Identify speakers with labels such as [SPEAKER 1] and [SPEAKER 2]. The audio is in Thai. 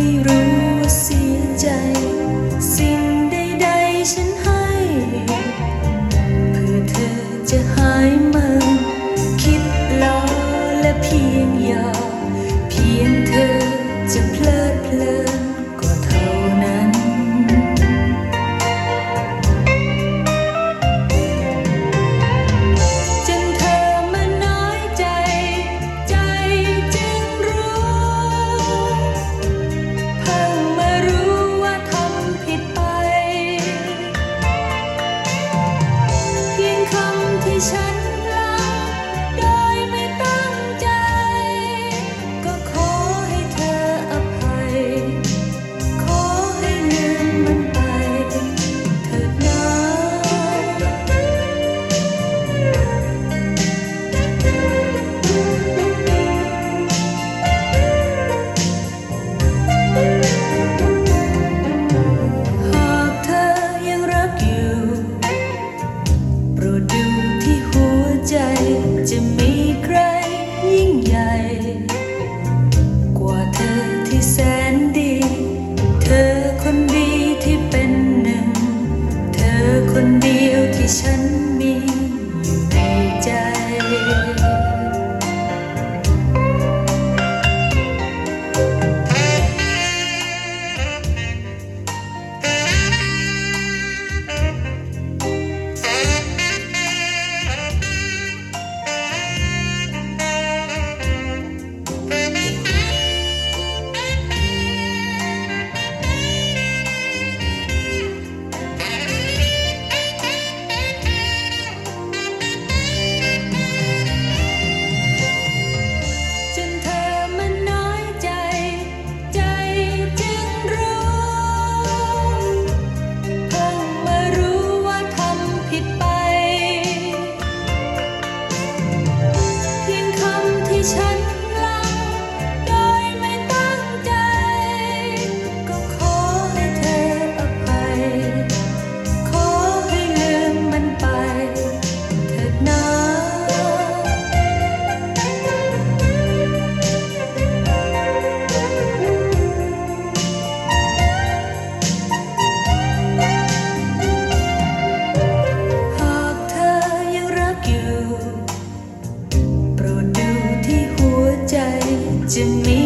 [SPEAKER 1] ให้รู้ว่าเสียใจ สิ่งใดๆฉันให้ เพื่อเธอจะหายไหม said. me.